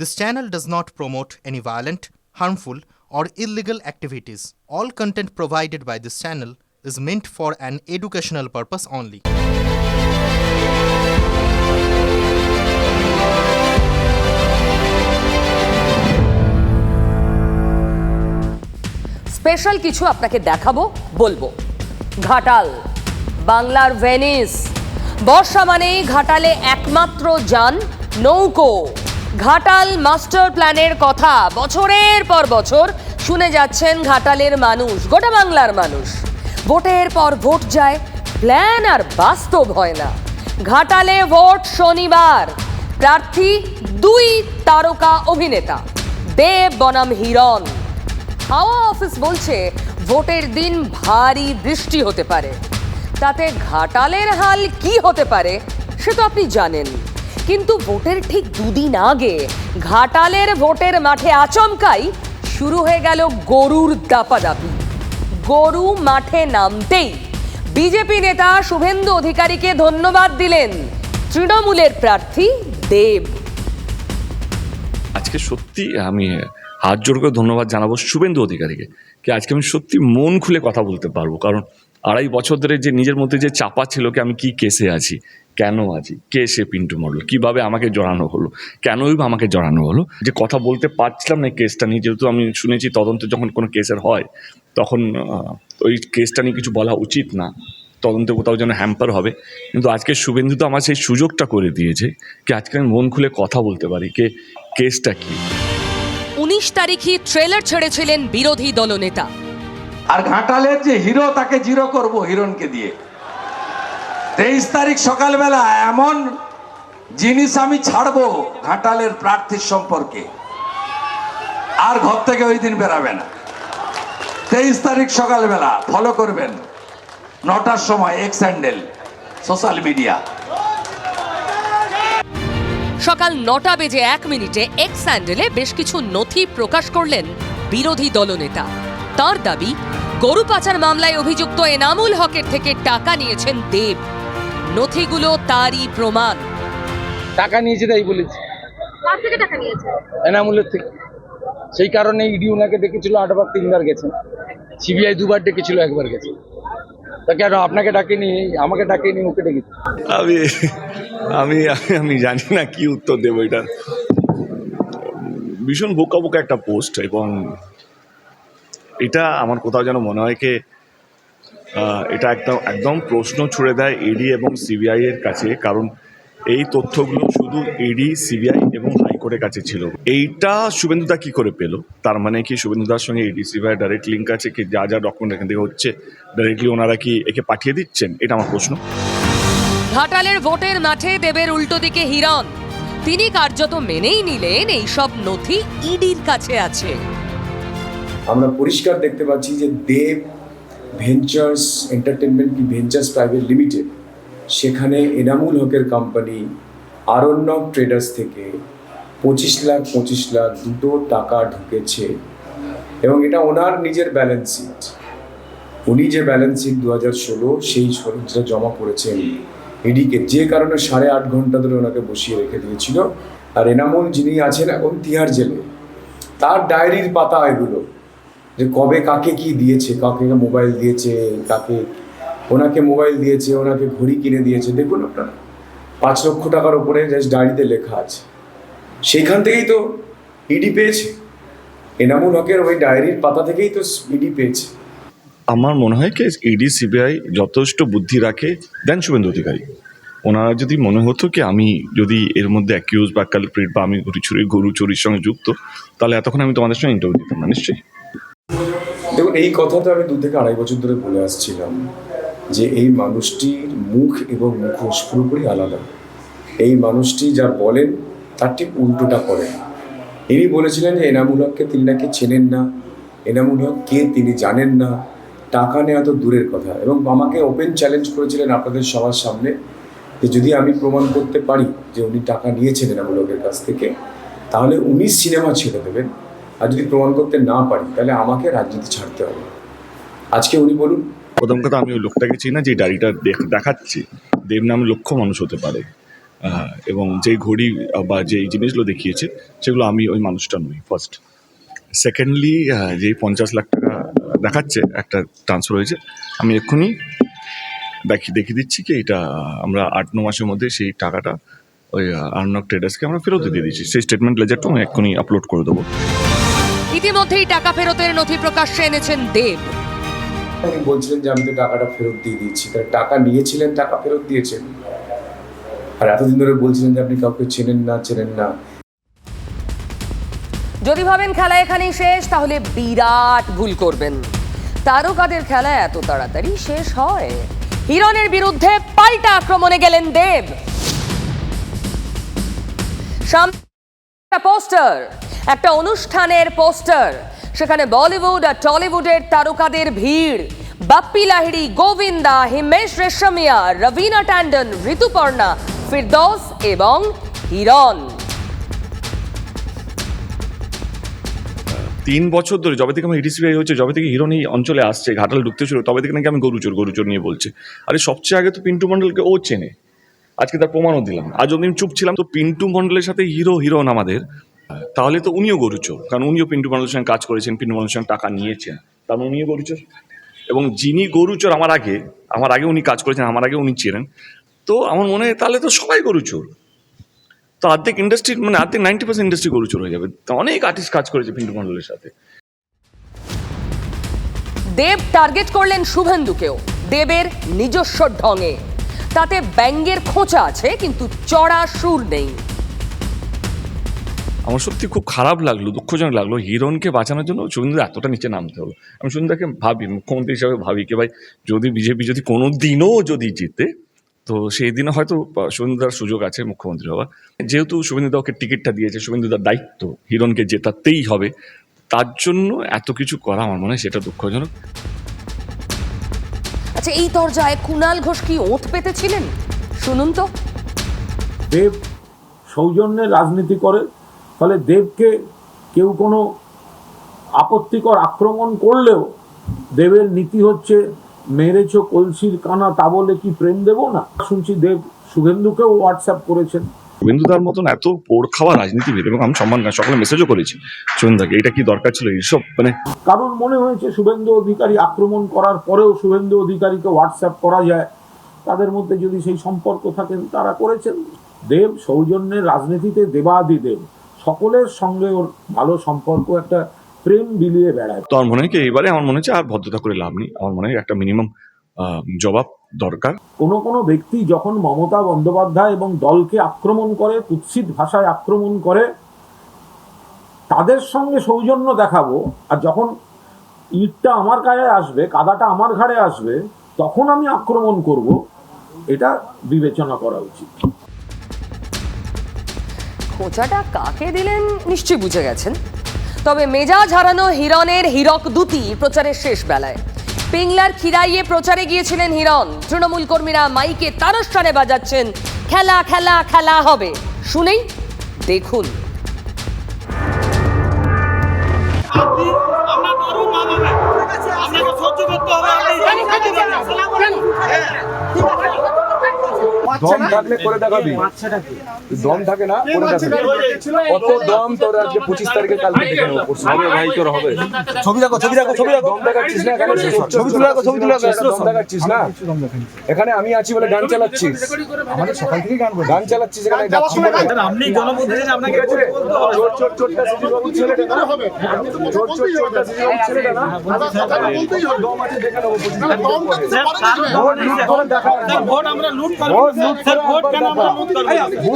This channel does not promote any violent, harmful, or illegal activities. All content provided by this channel is meant for an educational purpose only. Special কিছু আপনাকে দেখাবো বলব ঘাটাল বাংলার Venice বর্ষা মানেই ঘাটালে একমাত্র যান নৌকো ঘাটাল মাস্টার প্ল্যানের কথা। বছরের পর বছর শুনে যাচ্ছেন ঘাটালের মানুষ, গোটা বাংলার মানুষ। ভোটের পর ভোট যায়, প্ল্যান আর বাস্তব হয় না। ঘাটালে ভোট শনিবার। প্রার্থী দুই তারকা অভিনেতা দেব বনাম হিরণ। হাওয়া অফিস বলছে, ভোটের দিন ভারী বৃষ্টি হতে পারে। তাতে ঘাটালের হাল কি হতে পারে, সে তো আপনি জানেন। কিন্তু ভোটের ঠিক দুদিন আগে ঘাটালের ভোটের মাঠে আচমকাই শুরু হয়ে গেল গরুর দাপাদাপি। গরু মাঠে নামতেই বিজেপি নেতা শুভেন্দু অধিকারীকে ধন্যবাদ দিলেন তৃণমূলের প্রার্থী দেব। আজকে সত্যি আমি হাত জোর করে ধন্যবাদ জানাব শুভেন্দু অধিকারীকে, কি আজকে আমি সত্যি মন খুলে কথা বলতে পারব। কারণ আড়াই বছর ধরে যে নিজের মধ্যে যে চাপা ছিল কি আমি কি কেসে আছি, কেন আছি, কে সে পিন্টু মডেল কীভাবে আমাকে জড়ানো হলো, কেনই বা আমাকে জড়ানো হলো, যে কথা বলতে পারছিলাম না কেসটা নিয়ে, যেহেতু আমি শুনেছি তদন্ত যখন কোনো কেসের হয়, তখন ওই কেসটা নিয়ে কিছু বলা উচিত না, তদন্তে কোথাও যেন হ্যাম্পার হবে, কিন্তু আজকে শুভেন্দু তো আমার সেই সুযোগটা করে দিয়েছে কি আজকে আমি মন খুলে কথা বলতে পারি, কে, কেসটা কি? উনিশ তারিখই ট্রেলার ছেড়েছিলেন বিরোধী দলনেতা। আর ঘাটালের যে হিরো, তাকে জিরো করব হিরণকে দিয়ে। তেইশ তারিখ সকালবেলা এমন জিনিস আমি ছাড়বো ঘাটালের প্রার্থীর সম্পর্কে। আর ঘর থেকে ওই দিন বেরাবে না। তেইশ তারিখ সকালবেলা ফলো করবেন নটার সময় এক্স হ্যান্ডেল সোশ্যাল মিডিয়া সকাল নটা বেজে এক মিনিটে এক্স স্যান্ডেলে বেশ কিছু নথি প্রকাশ করলেন বিরোধী দলনেতা। তার দাবি গরু পাচার মামলায় অভিযুক্ত এনামুল হকের থেকে টাকা নিয়েছেন দেব। নথিগুলো তারই প্রমাণ। টাকা নিয়েছে তাই বলেছি। কার থেকে টাকা নিয়েছে? এনামুলের থেকে। সেই কারণে ইডি ওনাকে ডেকেছিল আটবার তিনবার গেছেন সিবিআই দুবার ডেকেছিল একবার গেছে। তা কেন আপনাকে ডাকেনি? আমাকে ডাকেনি ওকে ডেকেছে। আমি আমি আমি জানি না কি উত্তর দেবো এটা। ভীষণ বোকা বোকা একটা পোস্ট এবং এটা আমার কোথাও যেন মনে হয় কি এটা একদম একদম প্রশ্ন ছুড়ে দেয় ইডি এবং সিবিআই এর কাছে, কারণ এই তথ্যগুলো শুধু ইডি সিবিআই এবং হাইকোর্টের কাছে ছিল। এইটা শুভেন্দুদা কি করে পেল? তার মানে কি শুভেন্দুদার সঙ্গে ইডি সিবিআই ডাইরেক্ট লিঙ্ক আছে কি? যা যা ডকুমেন্ট এখান থেকে হচ্ছে ডাইরেক্টলি ওনারা কি একে পাঠিয়ে দিচ্ছেন? এটা আমার প্রশ্ন। ঘাটালের ভোটের মাঠে দেবের উল্টো দিকে হিরণ। তিনি কার্যত মেনেই নিলেন, এইসব নথি ইডির কাছে আছে। আমরা পরিষ্কার দেখতে পাচ্ছি যে দেব ভেঞ্চার্স এন্টারটেনমেন্ট কি ভেঞ্চার্স প্রাইভেট লিমিটেড, সেখানে এনামুল হকের কোম্পানি আরণ্যক ট্রেডার্স থেকে পঁচিশ লাখ পঁচিশ লাখ দুটো টাকা ঢুকেছে এবং এটা ওনার নিজের ব্যালেন্স শিট উনি যে ব্যালেন্স শিট দু হাজার ষোলো সেই যেটা জমা করেছেন, এডিকে যে কারণে সাড়ে আট ঘণ্টা ধরে ওনাকে বসিয়ে রেখে দিয়েছিল। আর এনামুল যিনি আছেন এখন তিহার জেলে, তার ডায়েরির পাতা এগুলো। যে কবে কাকে কি দিয়েছে, কাকে মোবাইল দিয়েছে, কাকে, ওনাকে মোবাইল দিয়েছে, ওনাকে ঘড়ি কিনে দিয়েছে। দেখুন আপনারা, পাঁচ লক্ষ টাকার উপরে জাস্ট ডায়েরিতে লেখা আছে। সেইখান থেকেই তো ইডি পেয়েছে। এনামুল হকের ওই ডায়েরির পাতা থেকেই তো ইডি পেয়েছে। আমার মনে হয় কি ইডি সিবিআই যথেষ্ট বুদ্ধি রাখে। দেন শুভেন্দু অধিকারী, ওনারা যদি মনে হতো কি, আমি যদি এর মধ্যে অ্যাকিউজ বা কালপ্রিট বা আমি গরু চুরি গরু চুরির সঙ্গে যুক্ত, তাহলে এতক্ষণ আমি তোমাদের সঙ্গে ইন্টারভিউ দিতাম না, নিশ্চয়ই? দেখুন, এই কথা তো আমি দু থেকে আড়াই বছর ধরে বলে আসছিলাম যে এই মানুষটির মুখ এবং মুখোশ পুরোপুরি আলাদা। এই মানুষটি যা বলেন, তার ঠিক উল্টোটা করেন। ইনি বলেছিলেন যে এনামুল হককে তিনি নাকি চেনেন না, এনামুল হক কে তিনি জানেন না। টাকা নেওয়া তো দূরের কথা এবং আমাকে ওপেন চ্যালেঞ্জ করেছিলেন আপনাদের সবার সামনে যে যদি আমি প্রমাণ করতে পারি যে উনি টাকা নিয়েছেন এনামুল হকের কাছ থেকে, তাহলে উনি সিনেমা ছেড়ে দেবেন। আর যদি প্রমাণ করতে না পারি, তাহলে আমাকে রাজনীতি ছাড়তে হবে। আজকে উনি বলুন। প্রথম কথা আমি ওই লোকটাকে চিনি না, যে ডায়েরিটা দেখ- দেখাচ্ছি। দেব নামে লক্ষ মানুষ হতে পারে। এবং যেই ঘড়ি বা যেই জিনিসগুলো দেখিয়েছে, সেগুলো আমি ওই মানুষটা নই ফার্স্ট সেকেন্ডলি যেই পঞ্চাশ লাখ টাকা দেখাচ্ছে, একটা ট্রান্সফার হয়েছে, আমি এক্ষুনি দেখি দেখিয়ে দিচ্ছি কি এটা, আমরা আট, ন মাসের মধ্যে সেই টাকাটা ওই আর্নক ট্রেডার্সকে আমরা ফেরত দিয়ে দিয়েছি। সেই স্টেটমেন্ট লেজারটা আমি এক্ষুনি আপলোড করে দেবো। ইতিমধ্যেই টাকা ফেরতের নথি প্রকাশ্যে এনেছেন দেব। উনি বলছিলেন যে আমি তো টাকাটা ফেরত দিয়ে দিয়েছি। তার টাকা নিয়েছিলেন টাকা ফেরত দিয়েছেন। আর এতদিন ধরে বলছিলেন যে আপনি কাউকে চেনেন না চেনেন না। যদি ভাবেন খেলা এখানেই শেষ তাহলে বিরাট ভুল করবেন। তারকাদের খেলা এত তাড়াতাড়ি শেষ হয়। হিরণের বিরুদ্ধে পাল্টা আক্রমণে গেলেন দেব। পোস্টার। একটা অনুষ্ঠানের পোস্টার। সেখানে বলিউড আর টলিউডের তারকাদের ভিড়। বাপ্পি লাহিড়ি, গোবিন্দা, হিমেশ রেশমিয়া, রবিনা ট্যান্ডন, ঋতুপর্ণা, ফিরদৌস এবং হিরণ। তিন বছর ধরে যবে থেকে আমার ইডিসিবিআই হচ্ছে, যবে থেকে হিরোন এই অঞ্চলে আসছে, ঘাটাল ঢুকতে ছিল তবে থেকে নাকি আমি গরুচোর গরুচোর নিয়ে বলছে। আরে সবচেয়ে আগে তো পিন্টু মণ্ডলকে ও চেনে। আজকে তার প্রমাণও দিলাম আজ আমি চুপ ছিলাম, তো পিন্টু মণ্ডলের সাথে হিরো হিরোন আমাদের। তাহলে তো উনিও গরুচোর কারণ উনিও পিন্টু মণ্ডলের সঙ্গে কাজ করেছেন, পিন্টু মণ্ডলের সঙ্গে টাকা নিয়েছেন। মানে উনিও গরুচোর এবং যিনি গরুচোর আমার আগে আমার আগে উনি কাজ করেছেন, আমার আগে উনি চেনেন তো আমার মনে হয় তাহলে তো সবাই গরুচোর তো অর্ধেক ইন্ডাস্ট্রি মানে অর্ধেক নাইনটি পার্সেন্ট ইন্ডাস্ট্রি গরুচোর হয়ে যাবে। তো অনেক আর্টিস্ট কাজ করেছে পিন্টু মণ্ডলের সাথে। দেব টার্গেট করলেন শুভেন্দুকেও। দেবের নিজস্ব ঢঙে। তাতে ব্যঙ্গের খোঁচা আছে, কিন্তু চড়া সুর নেই। আমার সত্যি খুব খারাপ লাগল দুঃখজনক লাগল হিরণকে বাঁচানোর জন্য শুভেন্দু এতটা নিচে নামতে হলো। আমি শুভেন্দুকে ভাবি মুখ্যমন্ত্রী হিসাবে ভাবি কি ভাই যদি বিজেপি যদি কোনো দিনও যদি জিতে তো সেই দিনে হয়তো শুভেন্দুদার সুযোগ আছে মুখ্যমন্ত্রী হওয়ার। যেহেতু শুভেন্দুদা টিকিটটা দিয়েছে শুভেন্দুদার দায়িত্ব হিরণকে জেতাতেই হবে তার জন্য এত কিছু করা আমার মনে হয় সেটা দুঃখজনক। আচ্ছা এই দরজায় কুণাল ঘোষ কি ওঁত পেতেছিলেন? শুনুন তো। দেব সৌজন্যে রাজনীতি করে ফলে দেবকে কেউ কোনো আপত্তিকর আক্রমণ করলেও দেবের নীতি হচ্ছে মেরেছ কলসির কানা তা বলে কি প্রেম দেব না? শুনছি দেব শুভেন্দুকেও হোয়াটসঅ্যাপ করেছেন। শুভেন্দুদার মতন এত পোড় খাওয়া রাজনীতিবিদ এবং আমি সম্মান সকলে মেসেজও করেছি। শুভেন্দুদাকে এটা কি দরকার ছিল? এইসব মানে কারণ মনে হয়েছে শুভেন্দু অধিকারী আক্রমণ করার পরেও শুভেন্দু অধিকারীকে হোয়াটসঅ্যাপ করা যায়? তাদের মধ্যে যদি সেই সম্পর্ক থাকেন তারা করেছেন। দেব সৌজন্যের রাজনীতিতে দেবাদি দেব। সকলের সঙ্গে ওর ভালো সম্পর্ক একটা প্রেম বিলিয়ে বেড়ায়। তো আমার মনে হয় কি এবারে আমার মনে হচ্ছে আর ভদ্রতা করে লাভ নেই। আমার মনে হয় একটা মিনিমাম জবাব দরকার। কোনো কোনো ব্যক্তি যখন মমতা বন্দ্যোপাধ্যায় এবং দলকে আক্রমণ করে কুৎসিত ভাষায় আক্রমণ করে তাদের সঙ্গে সৌজন্য দেখাবো আর যখন ইটটা আমার গায়ে আসবে কাদাটা আমার ঘাড়ে আসবে তখন আমি আক্রমণ করব এটা বিবেচনা করা উচিত। খোঁচাটা কাকে দিলেন নিশ্চয়ই বুঝে গেছেন। তবে মেজাজ হারানো হিরণের হীরক দুটি প্রচারের শেষ বেলায়। পিংলার খিরাইয়ে প্রচারে গিয়েছিলেন হিরণ। তৃণমূল কর্মীরা মাইকে তারস্বরে বাজাচ্ছেন। খেলা খেলা খেলা হবে। শুনেই দেখুন। আপনাকে সহ্য করতে হবে। দম থাকলে করে দেখাবি। দম থাকে না করে দেখাবি। কত দম তোর আজকে পঁচিশ তারিখে কালকে দেখে নেব পরশু। ভাই তোর হবে। ছবি দেখো ছবি দেখো ছবি দেখো। দম দেখাচ্ছিস না এখানে? ছবি তুলে রাখো ছবি তুলে রাখো দম দেখাচ্ছিস না? এখানে আমি আছি বলে গান চালাচ্ছিস। আমাদের সকাল থেকে গান গান চালাচ্ছিস এখানে আপনি জনপ্রতিনিধি আপনাকে? চোর চোর চোরটা ছেলেটা না? চোর চোর চোরটা সিজিবাবুর ছেলেটা না? দম আছে দেখে নেব পঁচিশ ভোট আমরা লুট করব।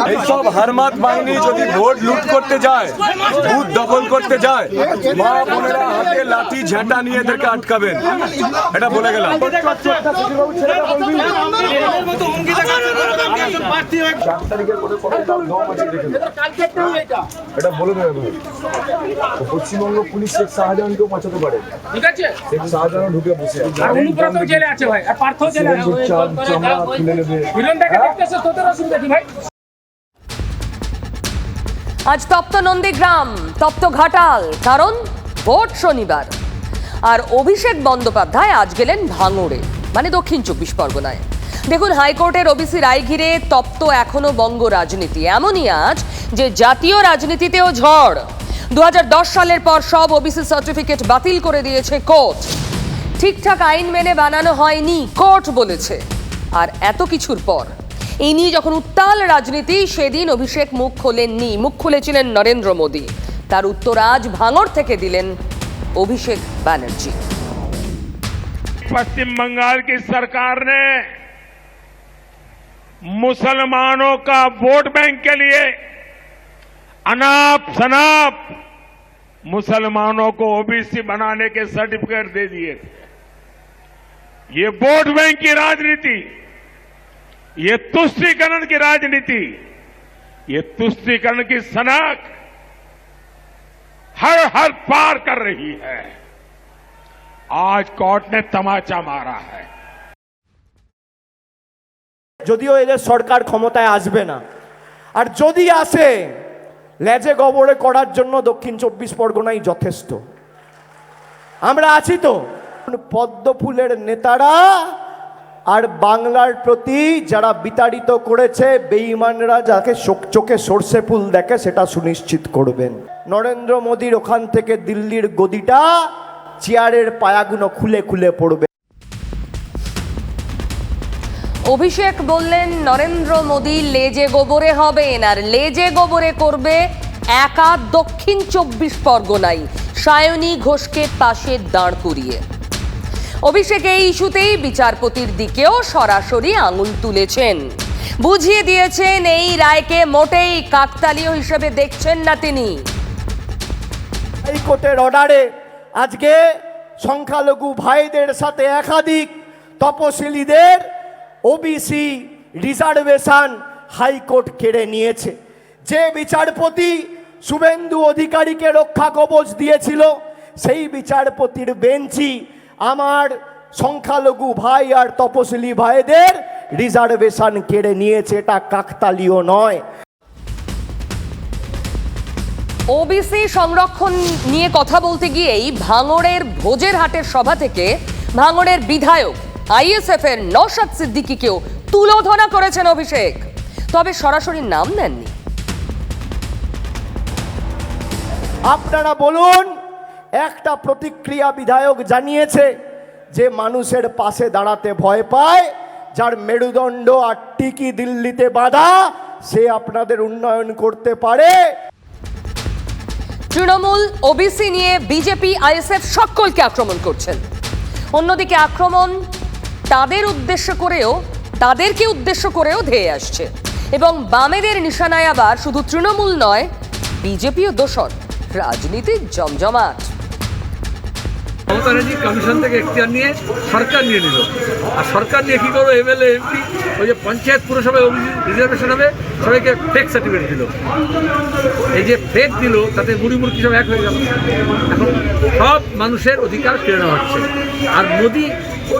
এইসব হারমাত বাহিনী যদি ভোট লুট করতে যায় বুথ দখল করতে যায় মা বোনেরা হাতে লাঠি ঝাঁটা নিয়ে এদেরকে আটকাবেন এটা বলে গেলাম হয়ে। এটা বলে দেবে পশ্চিমবঙ্গ পুলিশ শেখ শাহজাহানকেও বাঁচাতে পারে ঠিক আছে শেখ শাহজাহান ঢুকে বসে আছে। আর অনুব্রত জেলে আছে ভাই আর পার্থ জেলে আছে নেবে আজ তপ্ত নন্দীগ্রাম, তপ্ত ঘাটাল, কারণ ভোট শনিবার। আর অভিষেক বন্দ্যোপাধ্যায় আজ গেলেন ভাঙড়ে মানে দক্ষিণ চব্বিশ পরগনায়। দেখুন, হাইকোর্টের ওবিসি রায় ঘিরে তপ্ত এখনও বঙ্গ রাজনীতি। এমনই আজ যে জাতীয় রাজনীতিতেও ঝড়। দু হাজার দশ সালের পর সব ওবিসি সার্টিফিকেট বাতিল করে দিয়েছে কোর্ট। ঠিকঠাক আইন মেনে বানানো হয়নি, কোর্ট বলেছে। আর এত কিছুর পর এই নিয়ে যখন উত্তাল রাজনীতি সেদিন অভিষেক মুখ খোলেননি মুখ খুলেছিলেন নরেন্দ্র মোদী তার উত্তর আজ ভাঙড় থেকে দিলেন অভিষেক ব্যানার্জি पश्चिम बंगाल की सरकार ने मुसलमानों का वोट बैंक के लिए अनाप शनाप मुसलमानों को ओबीसी बनाने के सर्टिफिकेट दे दिए थे ये वोट बैंक की राजनीति ये तुष्टीकरण की राजनीति ये तुष्टीकरण की सनक हर हर पार कर रही है आज कोर्ट ने तमाचा मारा है যদিও এদের সরকার ক্ষমতায় আসবে না আর যদি আসে লেজে গবরে করার জন্য দক্ষিণ চব্বিশ পরগনাই যথেষ্ট আমরা আছি তো পদ্ম ফুলের নেতারা আর বাংলার প্রতি যারা বিতাড়িত করেছে, বেঈমানরা যাকে চোখ- সর্ষে ফুল দেখে সেটা সুনিশ্চিত করবেন। নরেন্দ্র মোদীর ওখান থেকে দিল্লির গদিটা চেয়ারের পায়াগুলো খুলে খুলে পড়বে। অভিষেক বললেন, নরেন্দ্র মোদী লেজে গোবরে হবেন, আর লেজে গোবরে করবে একা দক্ষিণ চব্বিশ পরগনাই সায়নী ঘোষকে পাশে দাঁড় করিয়ে। অভিষেক এই ইস্যুতেই বিচারপতির দিকেও সরাসরি আঙুল তুলেছেন। বুঝিয়ে দিয়েছেন এই রায়কে মোটেই কাকতালীয় হিসেবে দেখছেন না তিনি। হাইকোর্টের অর্ডারে আজকে সংখ্যালঘু ভাইদের সাথে একাধিক তপশিলীদের ওবিসি রিজার্ভেশন হাইকোর্ট কেড়ে নিয়েছে। যে বিচারপতি শুভেন্দু অধিকারীকে রক্ষা কবচ দিয়েছিল, সেই বিচারপতির বেঞ্চি আমার সংখ্যালঘু ভাই আর তপশিলি ভাইদের রিজার্ভেশন কেড়ে নিয়েছে এটা কাকতালীয় নয়। ওবিসি সংরক্ষণ নিয়ে কথা বলতে গিয়েই ভাঙড়ের ভোজের হাটের সভা থেকে ভাঙড়ের বিধায়ক আইএসএফ এর নওশাদ সিদ্দিকিকেও তুলোধনা করেছেন অভিষেক। তবে সরাসরি নাম নেননি। আপনারা বলুন একটা প্রতিক্রিয়া বিধায়ক জানিয়েছে যে মানুষের পাশে দাঁড়াতে ভয় পায়, যার মেরুদণ্ড আর টিকি দিল্লিতে বাঁধা, সে আপনাদের উন্নয়ন করতে পারে। তৃণমূল ওবিসি নিয়ে বিজেপি আইএসএফ সকলকে আক্রমণ করছেন। অন্যদিকে আক্রমণ তাদের উদ্দেশ্য করেও, তাদেরকে উদ্দেশ্য করেও ধেয়ে আসছে। এবং বামেদের নিশানায় আবার শুধু তৃণমূল নয়, বিজেপিও দোষর। রাজনীতির জমজমাট। মমতা ব্যানার্জি কমিশন থেকে এখতিয়ার নিয়ে সরকার নিয়ে নিল। আর সরকার নিয়ে কী করব এমএলএ এমপি ওই যে পঞ্চায়েত পুরসভায় রিজার্ভেশন হবে, সবাইকে ফেক সার্টিফিকেট দিল। এই যে ফেক দিল, তাতে মুড়ি মুড়কি সব এক হয়ে গেল? এখন সব মানুষের অধিকার কেড়ে নেওয়া হচ্ছে। আর মোদি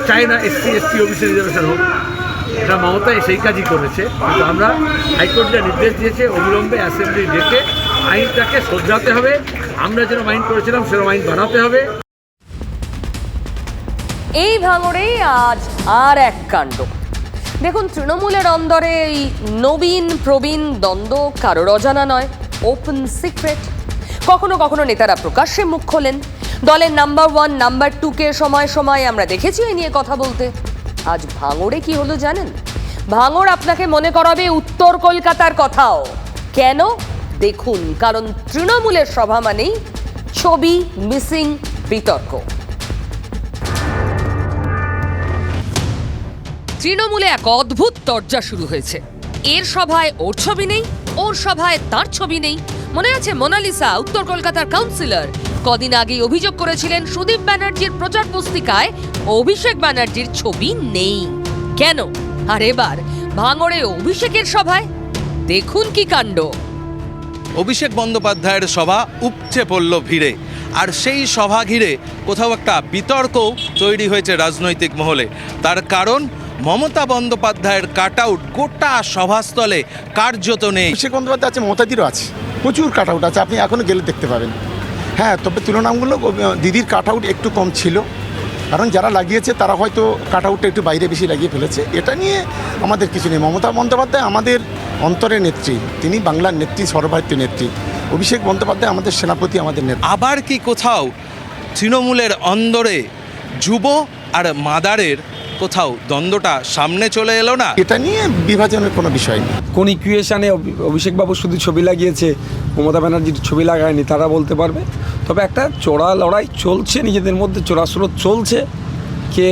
চায় না এসসি, এসটি, ওবিসি রিজার্ভেশন হোক, এটা মমতা সেই কাজই করেছে। কিন্তু আমরা হাইকোর্টে নির্দেশ দিয়েছে, অবিলম্বে অ্যাসেম্বলি ডেকে আইনটাকে শোধরাতে হবে। আমরা যেরকম আইন করেছিলাম, সেরকম আইন বানাতে হবে। এই ভাঙড়েই আজ আর এক কাণ্ড। দেখুন, তৃণমূলের অন্দরে এই নবীন, প্রবীণ দ্বন্দ্ব কারোর অজানা নয় ওপেন সিক্রেট কখনো কখনো নেতারা প্রকাশ্যে মুখ খোলেন। দলের নাম্বার ওয়ান নাম্বার টুকে সময় সময় আমরা দেখেছি এই নিয়ে কথা বলতে। আজ ভাঙড়ে কি হলো জানেন? ভাঙড় আপনাকে মনে করাবে উত্তর কলকাতার কথাও। কেন? দেখুন, কারণ তৃণমূলের সভা মানেই ছবি মিসিং বিতর্ক। তৃণমূলে এক অদ্ভুত তর্জা শুরু হয়েছে। এর সভায় ওর ছবি নেই, ওর সভায় তার ছবি নেই। মনে আছে মোনালিসা, উত্তর কলকাতার কাউন্সিলর। কদিন আগেই অভিযোগ করেছিলেন সুদীপ ব্যানার্জির প্রচার পুস্তিকায় অভিষেক ব্যানার্জির ছবি নেই। কেন? আর এবার, ভাঙড়ে অভিষেকের সভায়? দেখুন কি কাণ্ড। অভিষেক বন্দ্যোপাধ্যায়ের সভা উপচে পড়ল ভিড়ে, আর সেই সভা ঘিরে কোথাও একটা বিতর্কও তৈরি হয়েছে রাজনৈতিক মহলে। তার কারণ মমতা বন্দ্যোপাধ্যায়ের কাট আউট গোটা সভাস্থলে কার্যত নেই। অভিষেক বন্দ্যোপাধ্যায় আছে মমতাদিরও আছে। প্রচুর কাট আউট আছে আপনি এখনও গেলে দেখতে পাবেন। হ্যাঁ তবে তুলনামূলক দিদির কাট আউট একটু কম ছিল। কারণ যারা লাগিয়েছে তারা হয়তো কাট আউটটা একটু বাইরে বেশি লাগিয়ে ফেলেছে। এটা নিয়ে আমাদের কিছু নেই। মমতা বন্দ্যোপাধ্যায় আমাদের অন্তরের নেত্রী। তিনি বাংলার নেত্রী সর্বভারতীয় নেত্রী। অভিষেক বন্দ্যোপাধ্যায় আমাদের সেনাপতি আমাদের নেতা। আবার কি কোথাও তৃণমূলের অন্দরে যুব আর মাদারের কোথাও দ্বন্দ্বটা সামনে চলে এলো না। এটা নিয়ে বিভাজনের কোনো বিষয় নেই। কোন ইকুয়েশানে অভিষেকবাবু শুধু ছবি লাগিয়েছে মমতা ব্যানার্জির ছবি লাগায়নি তারা বলতে পারবে? তবে একটা চোরা লড়াই চলছে নিজেদের মধ্যে চোরাস্রোত চলছে। কে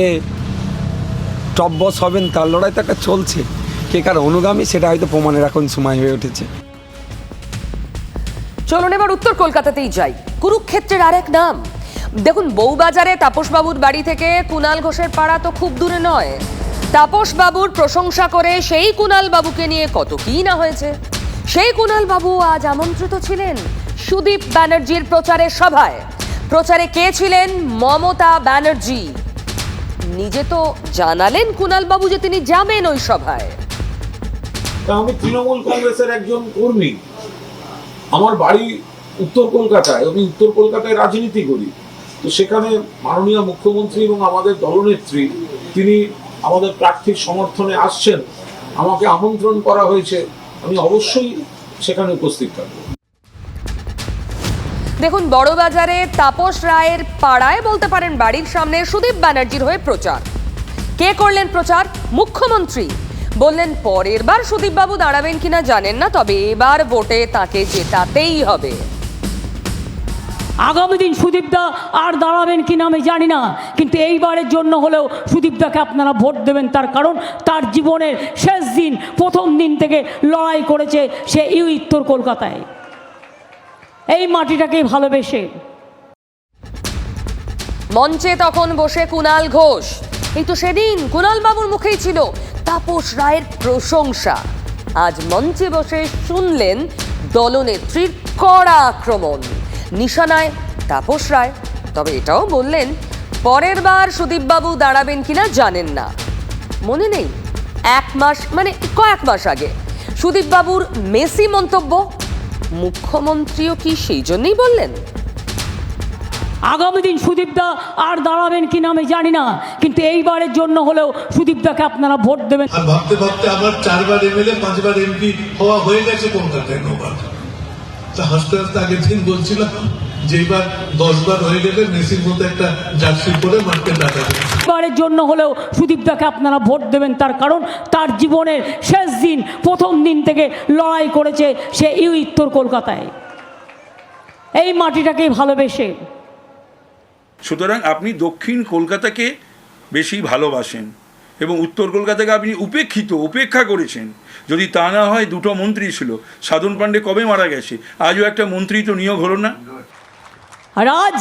টপ বস হবেন তার লড়াই তো একটা চলছে। কে কার অনুগামী সেটা হয়তো প্রমাণের এখন সময় হয়ে উঠেছে। চলুন এবার উত্তর কলকাতাতেই যাই। কুরুক্ষেত্রের আরেক নাম। দেখুন, বউবাজারে তাপসবাবুর বাড়ি থেকে কুনাল ঘোষের পাড়া তো খুব দূরে নয়। তাপসবাবুর প্রশংসা করে সেই কুনাল বাবুকে নিয়ে কত কি না হয়েছে। সেই কুনাল বাবু আজ আমন্ত্রিত ছিলেন সুদীপ ব্যানার্জির প্রচারের সভায়। প্রচারে কে ছিলেন? মমতা ব্যানার্জি। নিজে তো জানালেন কুনাল বাবু যে তিনি যাবেন ওই সভায়। আমি তৃণমূল কংগ্রেসের একজন কর্মী। আমার বাড়ি উত্তর কলকাতায়, আমি উত্তর কলকাতায় রাজনীতি করি। তো সেখানে মাননীয় মুখ্যমন্ত্রী এবং আমাদের দলনেত্রী, তিনি আমাদের প্রার্থীর সমর্থনে আসছেন। আমাকে আমন্ত্রণ করা হয়েছে। আমি অবশ্যই সেখানে উপস্থিত থাকব। দেখুন, বড়বাজারে তাপস রায়ের পাড়ায় বলতে পারেন বাড়ির সামনে সুদীপ ব্যানার্জির হয়ে প্রচার। কে করলেন প্রচার? মুখ্যমন্ত্রী। বললেন, পরের বার সুদীপ বাবু দাঁড়াবেন কিনা জানেন না, তবে এবার ভোটে তাকে জেতাতেই হবে। আগামী দিন সুদীপদা আর দাঁড়াবেন কিনা আমি জানি না, কিন্তু এইবারের জন্য হলেও সুদীপদাকে আপনারা ভোট দেবেন তার কারণ তার জীবনের শেষ দিন, প্রথম দিন থেকে লড়াই করেছে সে এই উত্তর কলকাতায়। এই মাটিটাকেই ভালোবেসে। মঞ্চে তখন বসে কুনাল ঘোষ, কিন্তু সেদিন কুনাল বাবুর মুখেই ছিল তাপস রায়ের প্রশংসা। আজ মঞ্চে বসে শুনলেন দলনেত্রীর কড়া আক্রমণ। নিশানায় তাপস রায়। তবে এটাও বললেন পরের বার সুদীপবাবু দাঁড়াবেন কিনা জানেন না। মনে নেই এক মাস মানে কয়েক মাস আগে সুদীপবাবুর মেসি মন্তব্য মুখ্যমন্ত্রীও কি সেই জন্যই বললেন? আগামী দিন সুদীপদা আর দাঁড়াবেন কিনা আমি জানি না কিন্তু এইবারের জন্য হলেও সুদীপদাকে আপনারা ভোট দেবেন। ভাবতে ভাবতে আমার চারবার এমএলএ পাঁচবার এমপি হওয়া হয়ে গেছে কলকাতায় হাসতে হাসতে আগের দিন বলছিলাম যে এবার দশবার হয়ে গেলে মেসির মতো একটা জার্সি করে মাঠকে ডাকা যায় এবারের জন্য হলেও সুদীপদাকে আপনারা ভোট দেবেন তার কারণ তার জীবনের শেষ দিন প্রথম দিন থেকে লড়াই করেছে সে এই উত্তর কলকাতায়। এই মাটিটাকেই ভালোবেসে। সুতরাং আপনি দক্ষিণ কলকাতাকে বেশি ভালোবাসেন এবং উত্তর কলকাতাকে আপনি উপেক্ষিত উপেক্ষা করেছেন। যদি তা না হয় দুটো মন্ত্রী ছিল সাধন পাণ্ডে কবে মারা গেছে আজও একটা মন্ত্রী তো নিয়োগ হলো না और आज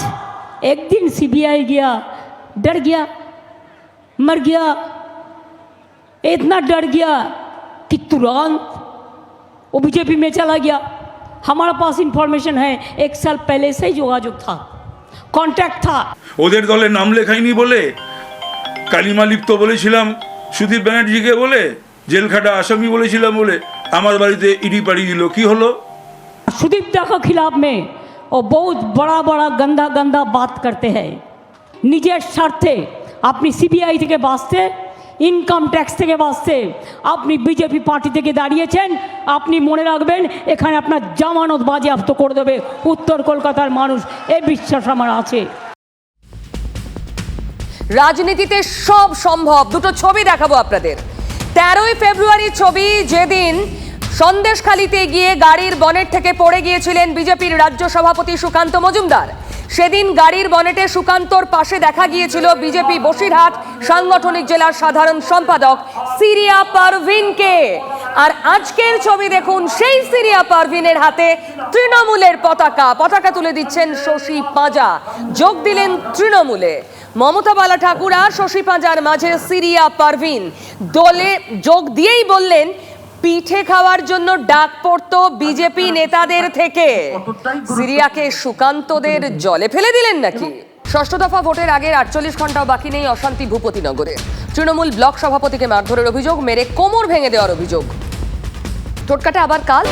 एक दिन सीबीआई गया डर गया मर गया इतना डर गया कि तुरंत वो बीजेपी में चला गया हमारे पास इंफॉर्मेशन है एक साल पहले से ही जोगाजोग था कांटेक्ट था ওদের দলে নাম লেখাইনি বলে কালিমা লিপ্ত বলেছিলাম সুদীপ ব্যানার্জিকে বলে জেলখাটা আসামি বলেছিলাম বলে আমার বাড়িতে ইডি পাড়ি দিল কি হলো सुदीप दा के खिलाफ में वो बहुत बड़ा बड़ा गंदा गंदा बात करते हैं নিজের স্বার্থে আপনি সিবিআই থেকে বাঁচতে ইনকাম ট্যাক্স থেকে বাঁচতে আপনি বিজেপি পার্টি থেকে দাঁড়িয়েছেন আপনি মনে রাখবেন এখানে আপনার জামানত বাজেয়াপ্ত করে দেবে উত্তর কলকাতার মানুষ এই বিশ্বাস আমার আছে রাজনীতিতে সব সম্ভব দুটো ছবি দেখাবো আপনাদের তেরোই ফেব্রুয়ারি ছবি যেদিন সন্দেশখালিতে গিয়ে গাড়ির বনেট থেকে পড়ে গিয়েছিলেন বিজেপির রাজ্য সভাপতি সুকান্ত মজুমদার। সেদিন গাড়ির বনেটে সুকান্তর পাশে দেখা গিয়েছিল বিজেপি বসিরহাট সাংগঠনিক জেলার সাধারণ সম্পাদক সিরিয়া পারভিনকে। আর আজকের ছবি দেখুন, সেই সিরিয়া পারভিনের হাতে তৃণমূলের পতাকা। পতাকা তুলে দিচ্ছেন শশী পাঁজা। যোগ দিলেন তৃণমূলে। মমতা বালা ঠাকুর আর শশী পাঁজার মাঝে সিরিয়া পারভিন। দলে যোগ দিয়েই বললেন, পিঠে খাওয়ার জন্য ডাক পড়তো বিজেপি নেতাদের থেকে। সিরিয়াকে সুকান্তদের জলে ফেলে দিলেন নাকি? ষষ্ঠ দফা ভোটের আগের আটচল্লিশ ঘন্টাও বাকি নেই অশান্তি ভূপতিনগরে। তৃণমূল ব্লক সভাপতিকে মারধরের অভিযোগ, মেরে কোমর ভেঙে দেওয়ার অভিযোগ। টোটকাটা আবার কাল?